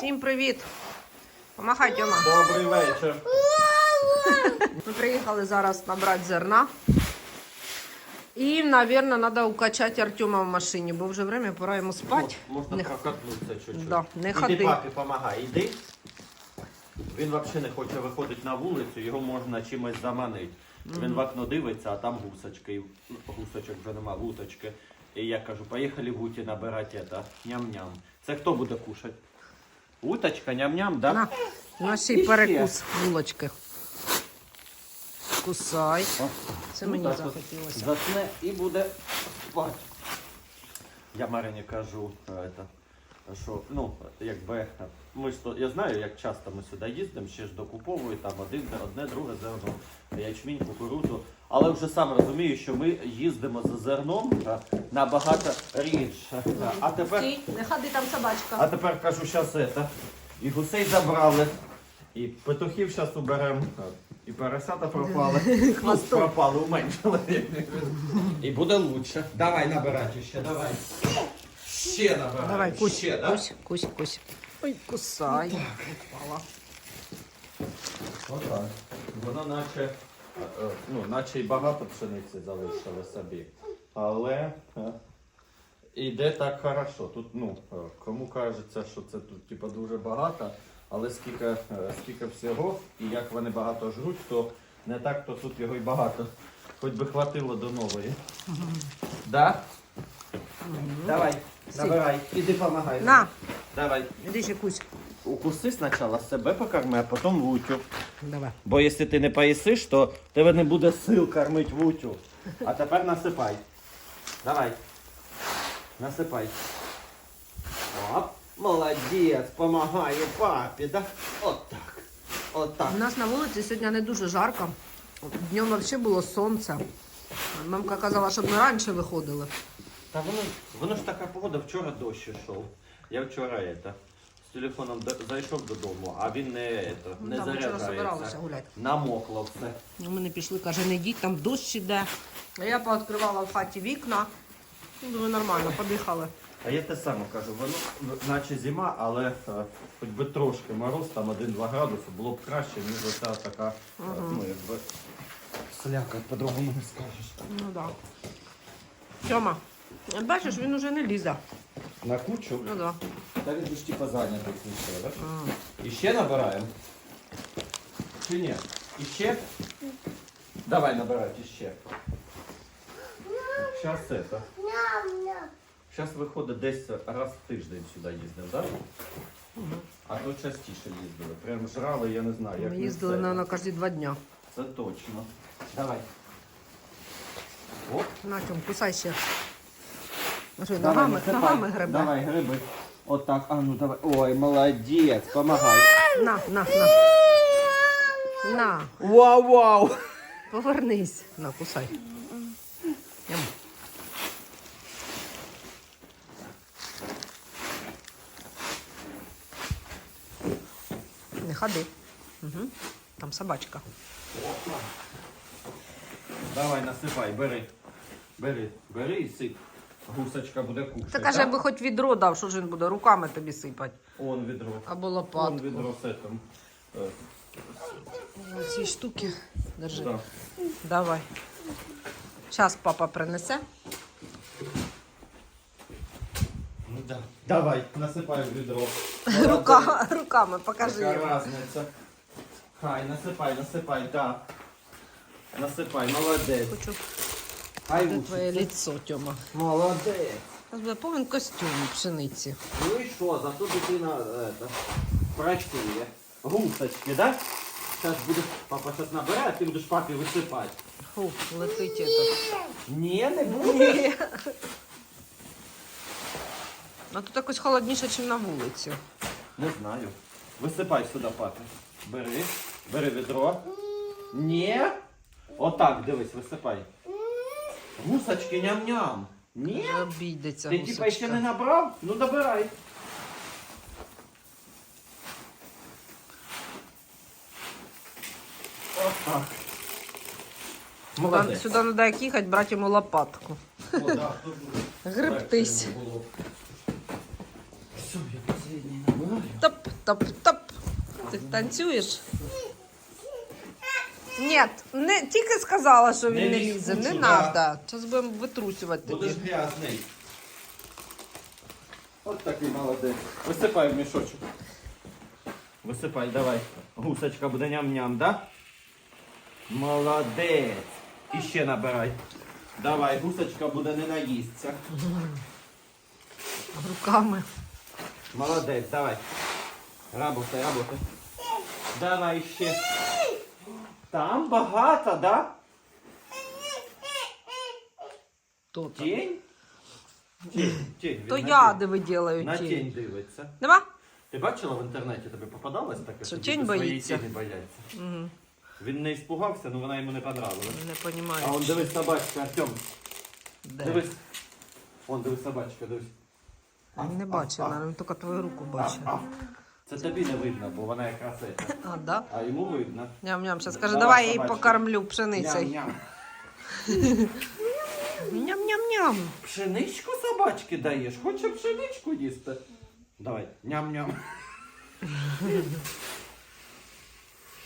Всім привіт! Помахай, Тьома. Добрий вечір. Ми приїхали зараз набрати зерна. І, мабуть, треба укачати Артема в машині, бо вже время, пора йому спати. Можна Не- прокатнутися чуть-чуть. Да, не Іди папі, помагай, іди. Він взагалі не хоче виходити на вулицю, його можна чимось заманити. Він в окно дивиться, а там гусочки. Гусочок вже нема, вуточки. І я кажу, поїхали гуті набирати ням-ням. Це хто буде кушати? Уточка, ням-ням, да? На, на ще І перекус булочки. Кусай. О, Це ну мені так от захотілося. Засне і буде спати. Я Марині кажу, е, это, що ну, якби ми ж я знаю, як часто ми сюди їздимо, ще ж докуповують там один, одне, друге зерно, ячмінь, кукурудзу. Але вже сам розумію, що ми їздимо за зерном е, набагато рідше. А тепер, не ходи там собачка. а тепер кажу, зараз це. І гусей забрали, і петухів зараз уберемо, і поросята пропали. Ну, пропали, уменшили. І буде лучше. Давай набирати ще, давай. Ще набирай. Давай, кусь, ще, да? кусь, кусь, кусь. Ой, кусай. Упала. Отак. Воно наче, е, е, ну, наче й багато пшениці залишили собі. Але е, іде так хорошо. Тут, ну, е, кому кажеться, що це тут типу, дуже багато, але скільки, е, скільки всього, і як вони багато жруть, то не так, то тут його й багато. Хоч би хватило до нової. Да? Давай, набирай, іди помагай. На, Давай. іди ще кусь. Укуси спочатку себе покорми, а потім Вутю. Давай. Бо якщо ти не поїсиш, то в тебе не буде сил кормити Вутю. А тепер насипай. Давай. Насипай. Оп, молодець, помагаю папі, да? От так. От так. У нас на вулиці сьогодні не дуже жарко. Днем взагалі було сонце. Мамка казала, щоб ми раніше виходили. Та воно, воно ж така погода, вчора дощ йшов. Я вчора это, з телефоном до- зайшов додому, а він не, это, Ну, не да, ми вчора заряджається. гуляти. Намокло все. Ну, Ми не пішли, каже, не йдіть, там дощ іде. А я пооткривала в хаті вікна. Ну, думаю, нормально, подихали. А я те саме кажу, воно наче зима, але е, хоч би трошки мороз, там 1-2 градуси, було б краще, ніж оця така, е, ну якби сляка, по-другому не скажеш. Ну так. Да. Тьома, бачиш, він уже не лізе. На кучу? Ну да. Та він ж типа зайнятий ще, так? І ще набираємо? Чи ні? І ще? Давай набирати іще. Зараз це. Зараз виходить десь раз в тиждень сюди їздив, так? А то частіше їздили. Прям жрали, я не знаю, як Ми їздили це. на, на кожні два дня. Це точно. Давай. Оп. На чому, кусай ще. Що, Давай, ногами, насипай. ногами гребе. Давай, гриби. Отак, а ну давай. Ой, молодець, помагай. На, на, на. На, Вау, вау. повернись. На, кусай. Ям. Не ходи. Угу. Там собачка. Давай, насипай, бери. Бери, бери і сип. Гусочка буде кушати. Та каже, аби хоч відро дав, що ж він буде руками тобі сипати. Он відро. Або Он відро з этим. Ці штуки. Держи. да. Давай. Зараз папа принесе. Ну, да. Давай, насипай в відро. Рука, руками покажи. Яка йому. разниця. Хай, насипай, насипай, да. Насипай, молодець. Хочу Хай де твоє лицо, Тьома. Молодець. Нас буде повен костюм пшениці. Ну і що, зато дитина это, працює. Гусочки, да? Зараз буде, папа зараз набере, а ти будеш папі висипати. Фу, летить этот. Ні, не буде. Ну тут якось холодніше, ніж на вулиці. Не знаю. Висипай сюди, папі. Бери. Бери відро. Ні. Отак, дивись, висипай. Гусочки ням-ням. Ні? Обійдеться Ти типа ще гусочка. не набрав? Ну добирай. Отак. Сюди, Молодець. сюди треба як їхати, брати йому лопатку. О, да, тут було. Все, я последній набираю. Топ, Топ-топ. Ти танцюєш? Ні, не тільки сказала, що він Не не лізь лізе. Не кучу, треба. Зараз будемо витрусювати. Будеш грязний. От такий молодець. Висипай в мішочок. Висипай, давай. Гусочка буде ням-ням, да? Молодець. І ще набирай. Давай, гусочка буде не наїсться. Руками. Молодець, давай. Работай, работай. Давай ще. Там багато, да? То, то. Тінь? Тінь, тінь. то він на я тінь. На тінь. тінь дивиться. Нема? Ти бачила в інтернеті, тобі попадалось таке? Що тінь своєї боїться? тіні бояться. Угу. Він не іспугався, але вона йому не понравилась. Не розумію. А он дивись собачка, Артем. Де? Дивись. Вон дивись собачка, дивись. Я не бачила, наверное, тільки твою руку бачила. Це тобі не видно, бо вона якраз це. А, да? А йому видно. Ням-ням. Зараз каже, Давай, давай я її собачка. покормлю пшеницею. Ням-ням. Ням-ням-ням. Пшеничку собачки даєш? Хоче пшеничку їсти? Давай, ням-ням.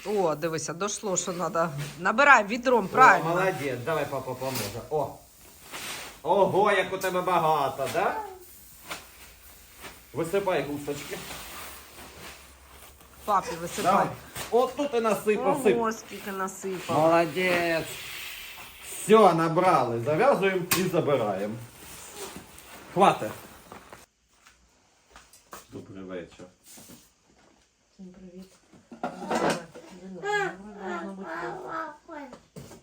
О, дивися, дошло, що треба. Набирай відром, О, правильно. молодець, давай папа поможе. О. Ого, як у тебе багато, да? Висипай гусочки. Папі Давай. висипай. От тут і насипав, сип. Ого, скільки насипав. Молодець. Все, набрали. Зав'язуємо і забираємо. Хватить. Добрий вечір. Всім привіт.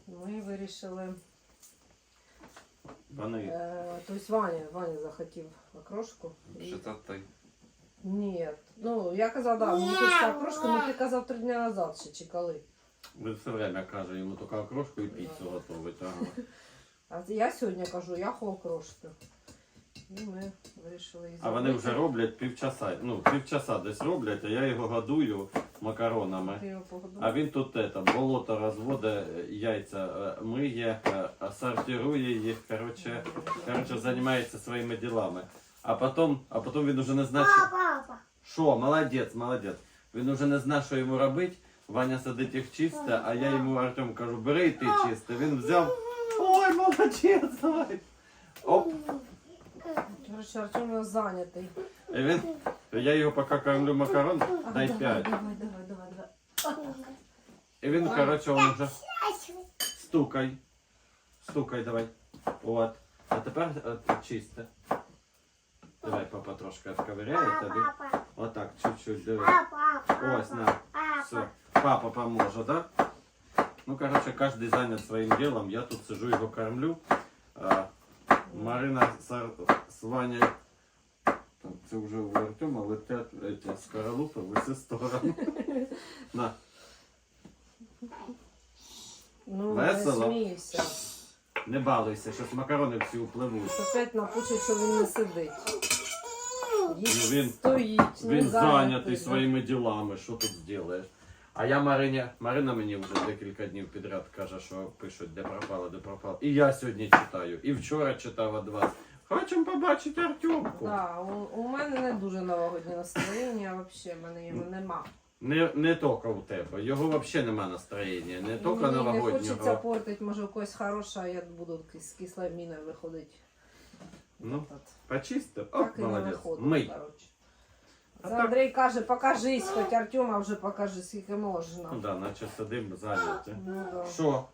Ми вирішили. Вони. Е, тобто Ваня, Ваня захотів окрошку. І- Що це ти? Ні. Ну, я казав, да, мені хочеться окрошку, але ти казав три дні назад ще чи коли. Ви все время каже, йому тільки окрошку і піцу готовить. Ага. А я сьогодні кажу, я хочу окрошку. І ми вирішили її А вони вже роблять півчаса. Ну, півчаса десь роблять, а я його годую макаронами. Його. А він тут это, болото розводить, яйця е, миє, е, сортирує їх, короче, короче, займається своїми ділами. А потім, а потім він уже не знає, що... Що, молодець, молодець. Він уже не знає, що йому робити. Ваня сидить їх чисте, а я йому Артем кажу, бери і ти чисте. Він взяв. Ой, молодець, давай. Оп. Короче, Артем у нас зайнятий. І він, я його поки кормлю макарон, А, дай давай, п'ять. Давай, давай, давай, давай. І він, короче, он вже стукай. Стукай, давай. От. А тепер е, чисте. Давай, папа трошки відковиряє тобі. Отак, чуть-чуть, диви. Ось, на. Все. Папа поможе, да? Ну, короче, каждый занят своим делом. Я тут сижу, его кормлю. А, Марина с, с Ваней. Так, це вже у Артема летять эти скоролупи в усі сторони. На. Ну, Весело? не смійся. Не балуйся, щось макарони всі upливуть. Опять напучить, що він не сидить. Ну, він- стоїть, Він зайнятий своїми ділами, що тут зробиш? А я Марині, Марина мені вже декілька днів підряд каже, що пишуть, де пропало, де пропало. І я сьогодні читаю, і вчора читав від вас. Хочемо побачити Артемку. Да, у, у мене не дуже новогоднє настроєння, взагалі, в мене його нема. Не, не тільки у тебе, його взагалі нема настроєння, не тільки Мені не хочеться портити, може у когось хороше, а я буду з кислою міною виходити. Ну, От. почистив. О, Так і не молодець. виходить, Мий. коротше. А Це так- Андрій каже, покажись, хоч Артема вже покажи, скільки можна. Ну да, наче сидимо зайняті. Ну, да. Що?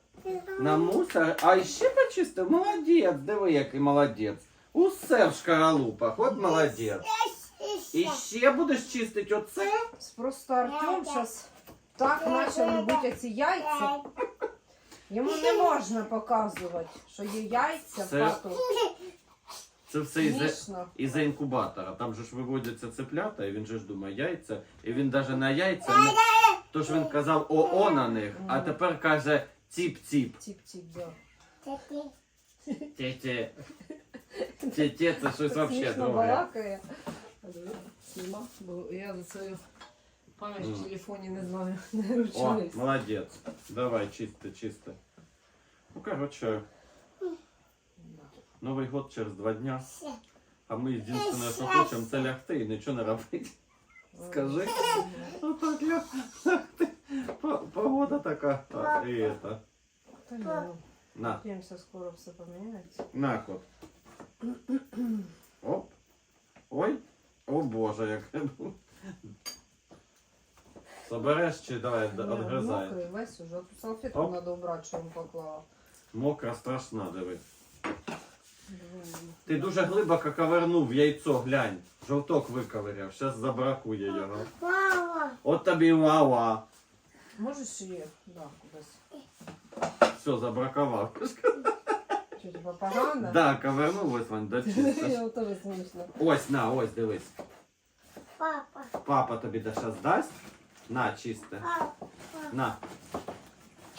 На мусор? А ще почистив? Молодець, диви, який молодець. Усе в шкаралупах, от молодець. І ще будеш чистити оце? Просто Артем зараз так почав любити ці яйця. Йому не можна показувати, що є яйця в Це- хату. Це все із-за із-за інкубатора. Там же ж виводяться цеплята, і він же ж думає яйця. І він навіть на яйця не. Тож він казав ОО на них, а тепер каже ціп-ціп. Тіп-тіп, да. Тє-тє. Тє-тє, це щось взагалі Смішно друге. балакає. Сніма, бо я за свою пам'ять в телефоні не знаю. Не О, ручаюсь. молодець. Давай, чисти, чисти. Ну, короче, Новий год через два дня. А ми єдине, що хочемо, це лягти і нічого не робити. скажи. Отак я. По- Погода така. І это. Та ні, ну, На, надіємося, скоро все поміняється. на кот. Оп. Ой. О Боже, як. Собереш чи давай Ні, відгризай. Мокрий весь уже. Тут салфетку Оп. треба убрати, що він поклала. Мокра страшна, дивись. Ти дуже глибоко ковернув яйцо, глянь. Жовток виковиряв, зараз забракує його. От тобі вава. Можеш її? Да, кудись. Все, забракував. Що, типа погано? Да, ковернув ось. Я смішно. Ось, на, ось, дивись. Папа, Папа тобі да щас дасть. На, чисте. папа, На.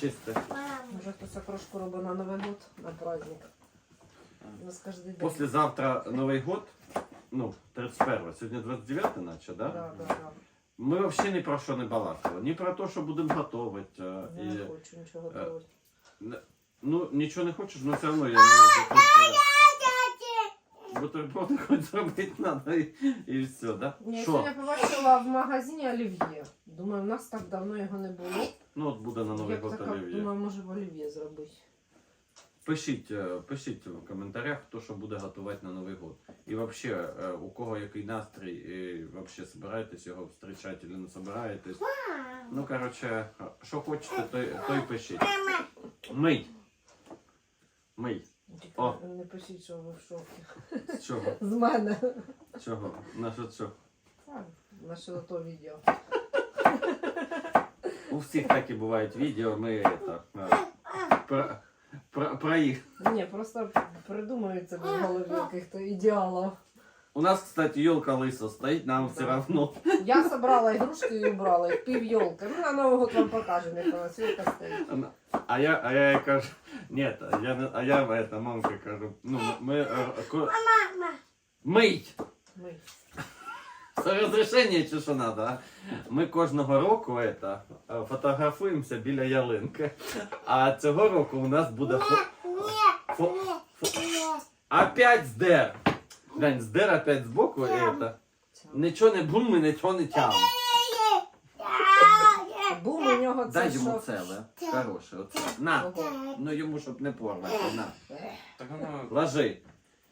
Чисте. мама. Може хтось окрошку робить на Новий год, на праздник. У нас кожен день. Послезавтра Новий год. Ну, 31. Сьогодні 29 наче, да? Да, да, да. Ми взагалі ні про що не балакали. Ні про те, що будемо готувати. а, Я І... не хочу нічого готувати. Ну, нічого не хочеш, але все одно я не бутерброди хоч зробити треба і, і все, да? Я Що? сьогодні побачила в магазині олів'є. Думаю, в нас так давно його не було. Ну, от буде на Новий Я год олів'є. думаю, може в олів'є зробити. Пишіть, е, пишіть в коментарях, хто що буде готувати на Новий год. І взагалі, е, у кого який настрій, і взагалі збираєтесь його зустрічати чи не збираєтесь. Ну, коротше, що хочете, той, той пишіть. Мий. Мий. О. не пишіть, що ви в шокі. З чого? З мене. Чого? На що що? Так, Наше то відео. У всіх так і бувають відео, ми это, е, про, про, їх. Ні, просто придумується в голові яких-то ідеалів. У нас, кстати, елка лиса стоїть, нам все равно. Я собрала ігрушки і убрала їх пів йолки. Ну, на Новий год вам покажемо, як вона світка стоїть. А я, а я їй кажу, нет, я, а я это, мамка кажу, ну, ми, е, ко- Мама, мить! Ми. Це розрішення чи що надо, а? Ми кожного року это, е, фотографуємося біля ялинки. А цього року у нас буде фо... фо... опять здер. Глянь, здер опять збоку, і это. Нічого не бум, і нічого не тям. Бум у нього це Дай йому що? целе. Хороше. Оце. На. Ну йому щоб не порвати. На. Так воно. Ложи.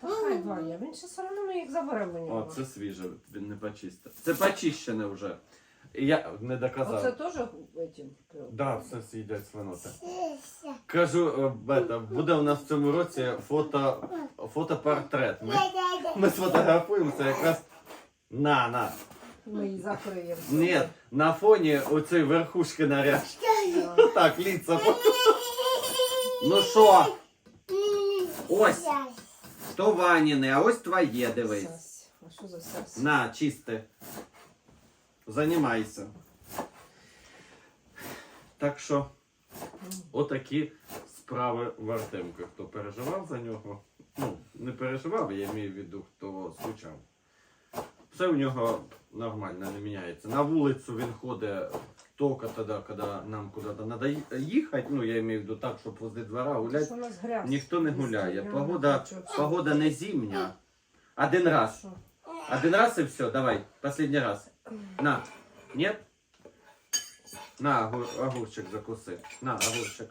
Та хай Ваня, він ще все одно ми їх заберемо у О, нього. це свіже, він не почистив. Це почищене вже. Я не доказав. Оце теж этим. Да, все з'їдять свиноти. Кажу, е, бета, буде у нас в цьому році фото, фотопортрет. Ми, ми сфотографуємося якраз. На, на. Ми її закриємо. Ні, на фоні оцей верхушки наряд. Так, лица. Ну що, ось, то Ваніни, а ось твоє, дивись. Сась. А що за сась? На, чисте. Займайся. Так що, отакі справи в Артемка. Хто переживав за нього? Ну, не переживав, я маю в виду, хто скучав. Все у нього нормально, не міняється. На вулицю він ходить тільки тоді, коли нам куди-то треба їхати. Ну, я маю в виду так, щоб возле двора грязь? Ніхто не гуляє. Погода, погода не зимня. Один раз. Один раз и все, давай, последний раз. На. Нет? На, огурчик закуси. На, огурчик.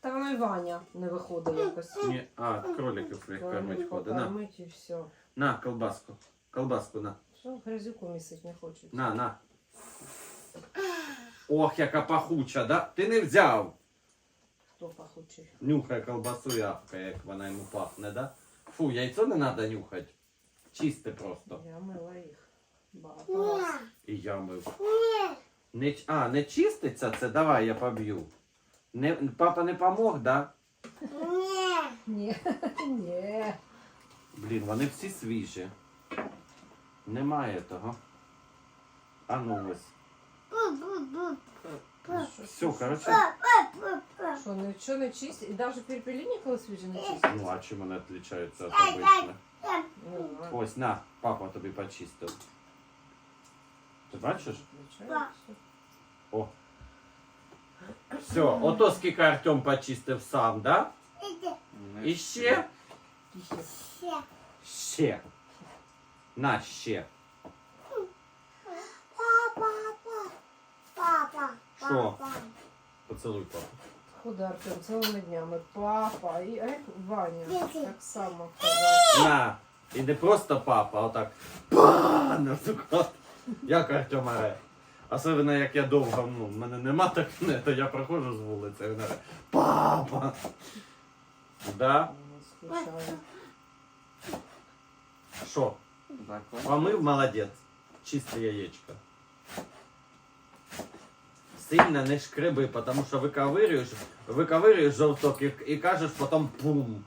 Та воно і Ваня не виходить якось. Не, а, кроликів кормить ходить. На, покормить і все. на, колбаску. Колбаску, на. Що грязюку місить не хочуть. На, на. Ох, яка пахуча, да? Ти не взяв. Хто пахучий? Нюхай колбасу ябка, як вона йому пахне, да? Фу, яйцо не треба нюхати. Чисте просто. Я мила їх. Багато раз. І я мив. Не, ч- а, не чиститься це? Давай я поб'ю. Не, папа не помог, да? Ні. Ні. Блін, вони всі свіжі. Немає того. А ну ось. Все, що, коротше. Що, нічого не чисті? І навіть перепеліні, коли свіжі не чисті? Ну, а чим вони відрізняються від обичних? Ось, на, папа тобі почистив. Ти бачиш? О. Все, ото скільки Артем почистив сам, да? І ще? Ще. На ще. Папа, папа, Що? папа. Поцілуй папу. Худа Артем цілими днями. Папа і е, Ваня Дякую. так само казав. На. І не просто папа, а отак. Па! На сука. Як Артем оре. Особливо як я довго, ну, в мене нема так, не, то я проходжу з вулиці, він оре. Папа! Да? Скучаю. Що? Помив молодець. Чисте яєчко. Сильно не шкреби, тому що виковирюєш, виковирюєш жовток і, і кажеш потім пум.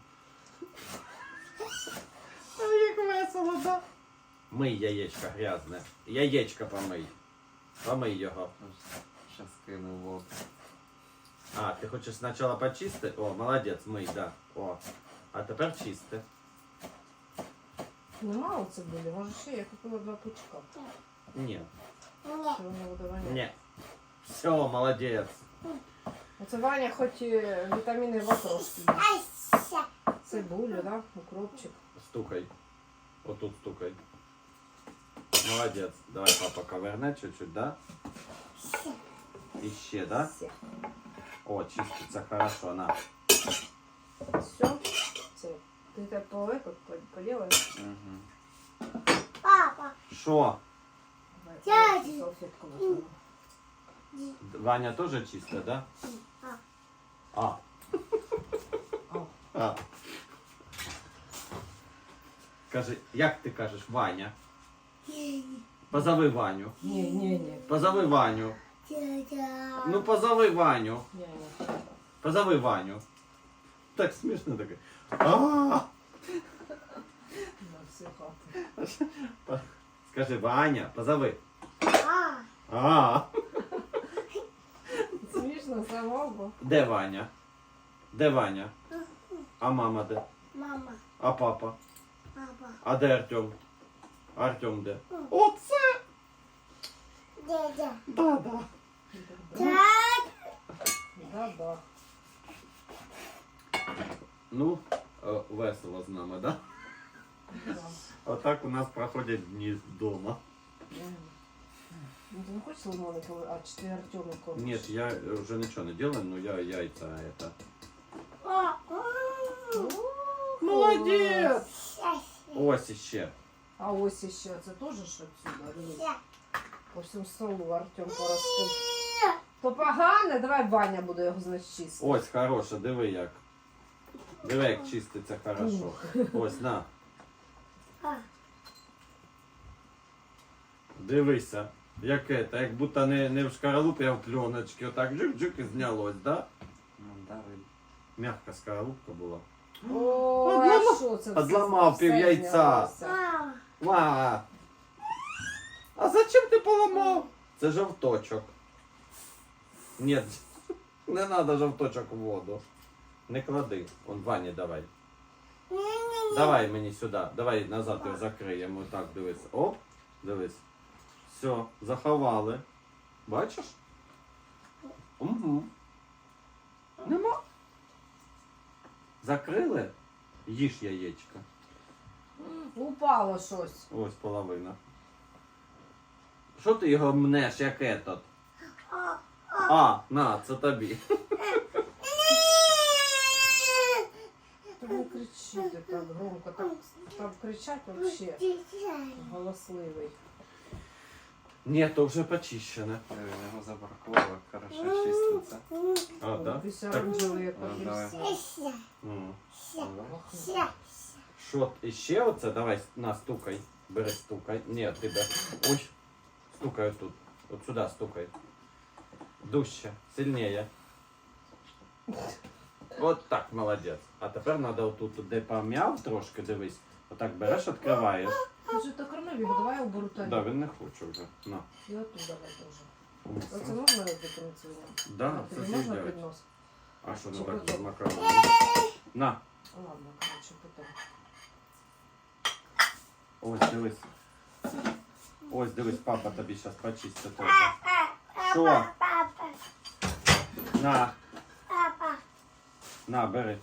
Як весело, да? Мий яєчко грязне. Яєчко помий. Помий його. Сейчас кину воду. А, ти хочеш спочатку почистити? О, молодець, мий, да. О. А тепер чисти. Нема у цибулі, може ще я купила два пучка. Ні. Ні. Це воно буде воняти. Ні. Все, молодець. Оце Ваня хоч і вітаміни в трошки. є. Ай, ся. Цибулю, да? укропчик. Стукай. Отут стукай. Молодець. Давай папа коверне чуть-чуть, да? І ще, да? Все. О, чиститься хорошо, на. Все. Ти так по этот по- поделаешь? Угу. Папа. Що? Дядя. Салфетку. Ваня теж чисте, да? А. А. А. А. Кажи, як ти кажеш, Ваня? Позови Ваню. Ні, ні, ні. Позови Ваню. Дядя. Ну позови Ваню. Ні, ні. Позови Ваню. Так смішно таке. А! На всю хату. Скажи, Ваня, позови. А. А. Смішно самого. Де Ваня? Де Ваня? А мама де? Мама. А папа? Папа. А де Артем? Артем де? Оце! Дядя. Да-да. Дядя. Да, да. Ну, е, весело з нами, да? да. Отак у нас проходять дні вдома. М. Ну, ты не хочешь лимоны, а четыре Артема кормишь? Нет, я вже нічого не делаю, но я яйца это. О, Молодець! ся, Ось іще. А ось еще, это тоже ж отсюда? Дивись. ся. По всьому столу Артем поростив. То погано, давай Ваня буде його значить чистити. Ось хороше, диви як. Диви, як чиститься хорошо. Ось на. Дивися. Яке то як будто не, не в шкаралупі, а в пленочці. Отак джик-джик і знялось, да? Мягка скорлупка була. О, а що це? одламав все пів яйця. Ва! А зачем ти поламав? Це жовточок. Ні, не треба жовточок в воду. Не клади. Он Вані давай. Давай мені сюди. Давай назад його закриємо. Так, дивись. Оп, дивись. Все, заховали. Бачиш? Угу. Нема. Закрили? Їж яєчко. Упало щось. Ось половина. Що ти його мнеш, як етот? А, на, це тобі. Та не кричите так громко. Так, там кричать вообще дядя. голосливий. Ні, то вже почищене. Диви, його забаркувало, хорошо чиститься. А, так? Весь Так. оранжевий, як Ну, давай. апельсин. Ся, М. ся, Ох, ся. Що, іще оце? Давай, на, стукай. Бери, стукай. Ні, ти бери. Ой, стукай тут. От сюди стукай. Дужче, сильніше. От так, молодець. А тепер треба отут, де пом'яв трошки, дивись. Отак береш, відкриваєш. Ти вже так кормив його, давай я уберу Да, тарілку. він не хоче вже. На. І отут давай теж. Оце можна робити цілу? Да, це Тобі ти можна делать. піднос? А що не Чи так потім? з макароном? На, Ладно, короче, потім. ось дивись. Ось дивись, папа тобі зараз почистить теж. Що? Папа, На, папа. На, бери.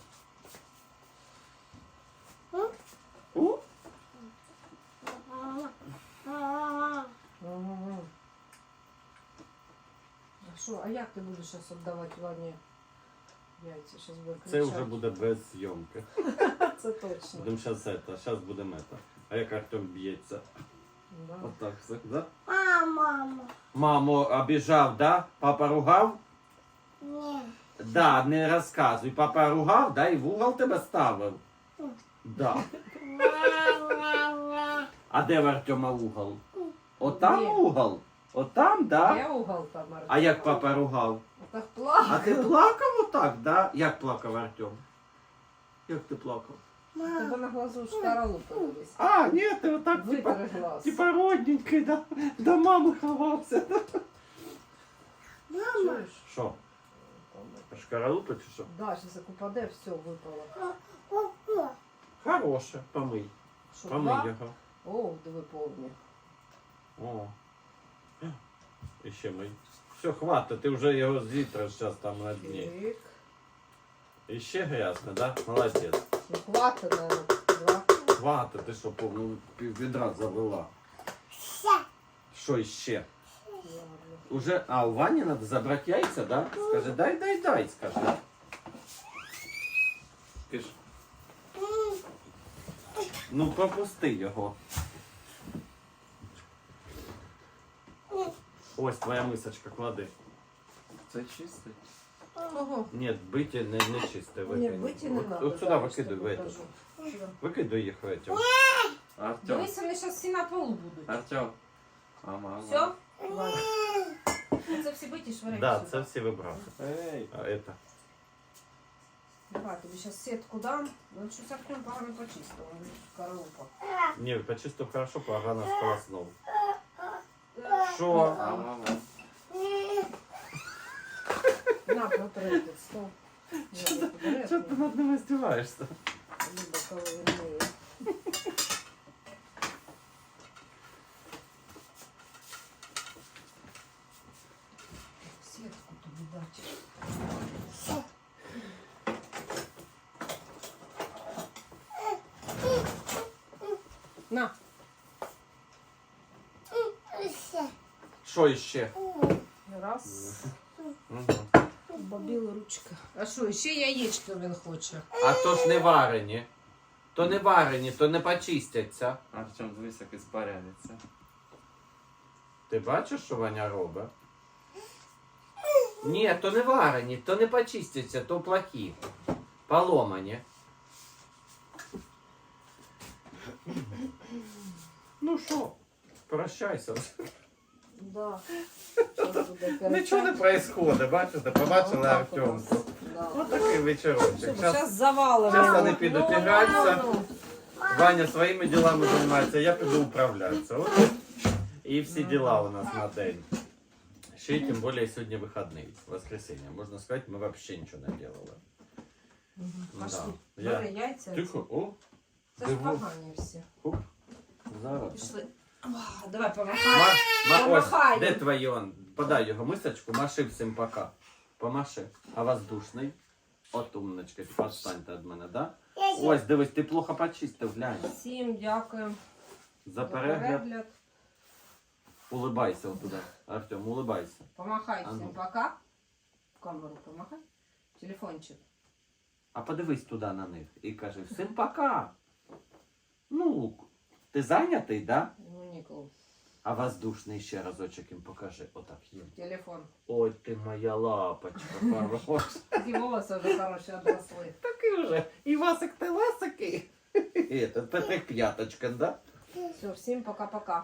У? А що, а як ти будеш зараз віддавати Вані яйця? Щас буде Це кричати. вже буде без зйомки. Це точно. Будемо зараз це, зараз будемо це. А як Артем б'ється? Да. Отак все, да? А, мама. Маму обіжав, да? Папа ругав? Да, не розказуй. Папа ругав, да, і в угол тебе ставив. Да. А де в Артема угол? Отам Ні. угол? Отам, да? Я угол там, А як папа ругав? Так плакав. А ти плакав отак, да? Як плакав Артем? Як ти плакав? Тебе на глазу шкаралупа дивись. А, ні, ти отак, типа, Витри глаз. типа родненький, да? До мами ховався. Чуєш? Що? Шкаралупа чи що? Да, зараз як упаде, все випало. Хороше, помий. Що, Помий два? його. О, диви повні. О. І ще мий. Все, хватить, ти вже його зітраш зараз там на дні. Тик. І ще грязно, да? Молодець. Ну, хватить, наверное, два. Хватить, ти що повну пів відра завела. Що іще? Уже, а у Вані треба забрати яйця, да? Скажи, дай, дай, дай, скажи. Ти ж Ну, пропусти його. Ось твоя мисочка, клади. це чистий. Ого. Ні, биті не, не чисте. Ні, викинь. биті не От- надо. От сюди зараз викидай, в тобі эту. покажу. Сюди. Їх в эту. Артем. Дивись, вони зараз всі на полу будуть. Артем. Мама. Все? Ладно. Це всі биті швиряють Да, сюди. це всі вибрали. Ей. А это? Давай, тобі зараз сітку дам. Ну, щось Артем погано почистив. він Шкаралупа. Ні, почистив хорошо, погано сполоснув. А Що? мама. На, протри тут стол. Що ти над ними здіваєшся? Люба, коли Що іще? раз. Бабіла ручка. А що, ще яєчко він хоче? А то ж не варені. То не варені, то не почистяться. Артем, дивись, як іспаряється. Ти бачиш, що Ваня робить? Ні, то не варені, то не почистяться, то плохі. Поломані. Ну що, прощайся. Да. Щас буде Нічого не кричать. відбувається, бачите? Побачили Отак у нас. Артемку. Да. Ось такий вечорочок. Щоб Щас зараз завалимо. щас вони підуть Ну, ігратися. ну, Ваня своїми ділами займається, я піду управлятися. От. І всі діла у нас на день. Ще й тим більше сьогодні вихідний, воскресенье. Можна сказати, ми взагалі нічого не робили. ну. Да. Пошли. Я- Бери яйця. Тихо, о, Це ж диву. погані всі. Хуп. Зараз. Пішли. Давай помахай. Ма, ма, Помахай ось, де їм. твої он? Подай його мисочку, маши всім пока. Помаши. А воздушний? От умничка, відстаньте від мене, да? Ось, дивись, ти плохо почистив, глянь. Всім дякую За перегляд. перегляд. Улибайся отуда. Артем, улибайся. Помахай А ну. всім пока. В камеру помахай. Телефончик. А подивись туди на них і кажи всім пока. Ну, ти зайнятий, да? Ну, ніколи. А воздушний ще разочок їм покажи. Отак їм. Телефон. Ой, ти моя лапочка, хороша. І волоси вже хороші одросли. Такий вже. І Васик ти ласики. Це п'яточка, да? Все, всім пока-пока.